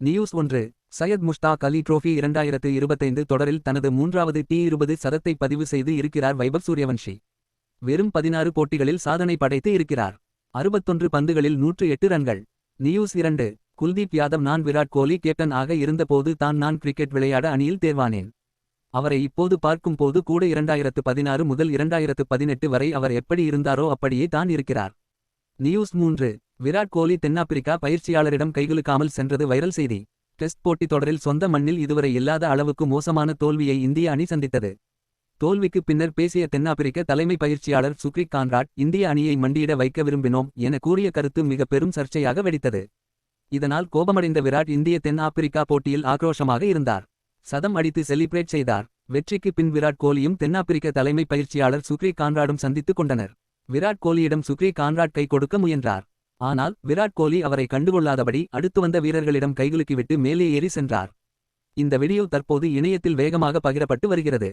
News ஒன்று. சையத் முஷ்தாக் அலி trophy இரண்டாயிரத்து இருபத்தைந்து தொடரில் தனது மூன்றாவது டி இருபது சதத்தை பதிவு செய்து இருக்கிறார் வைபவ் சூரியவன்ஷி. வெறும் பதினாறு போட்டிகளில் சாதனை படைத்து இருக்கிறார். அறுபத்தொன்று பந்துகளில் நூற்று எட்டு ரன்கள். நியூஸ் இரண்டு. குல்தீப் யாதவ் நான் விராட் கோலி கேப்டன் ஆக இருந்தபோது தான் நான் கிரிக்கெட் விளையாட அணியில் தேர்வானேன். அவரை இப்போது பார்க்கும் போது கூட இரண்டாயிரத்து பதினாறு முதல் இரண்டாயிரத்து பதினெட்டு வரை அவர் எப்படி இருந்தாரோ அப்படியே தான் இருக்கிறார். நியூஸ் மூன்று. விராட் கோலி தென்னாப்பிரிக்கா பயிற்சியாளரிடம் கைகுலுக்காமல் சென்றது வைரல் செய்தி. டெஸ்ட் போட்டித் தொடரில் சொந்த மண்ணில் இதுவரை இல்லாத அளவுக்கு மோசமான தோல்வியை இந்திய அணி சந்தித்தது. தோல்விக்கு பின்னர் பேசிய தென்னாப்பிரிக்க தலைமை பயிற்சியாளர் சுக்ரிக் கான்ராட் இந்திய அணியை மண்டியிட வைக்க விரும்பினோம் என கூறிய கருத்து மிக பெரும் சர்ச்சையாக வெடித்தது. இதனால் கோபமடைந்த விராட் இந்திய தென் ஆப்பிரிக்கா போட்டியில் ஆக்ரோஷமாக இருந்தார். சதம் அடித்து செலிப்ரேட் செய்தார். வெற்றிக்கு பின் விராட் கோலியும் தென்னாப்பிரிக்க தலைமை பயிற்சியாளர் சுக்ரி கான்ராடும் சந்தித்துக் கொண்டனர். விராட் கோலியிடம் சுக்ரி கான்ராட் கை கொடுக்க முயன்றார். ஆனால் விராட் கோலி அவரை கண்டுகொள்ளாதபடி அடுத்து வந்த வீரர்களிடம் கைகுலுக்கிவிட்டு மேலே ஏறி சென்றார். இந்த வீடியோ தற்போது இணையத்தில் வேகமாக பகிரப்பட்டு வருகிறது.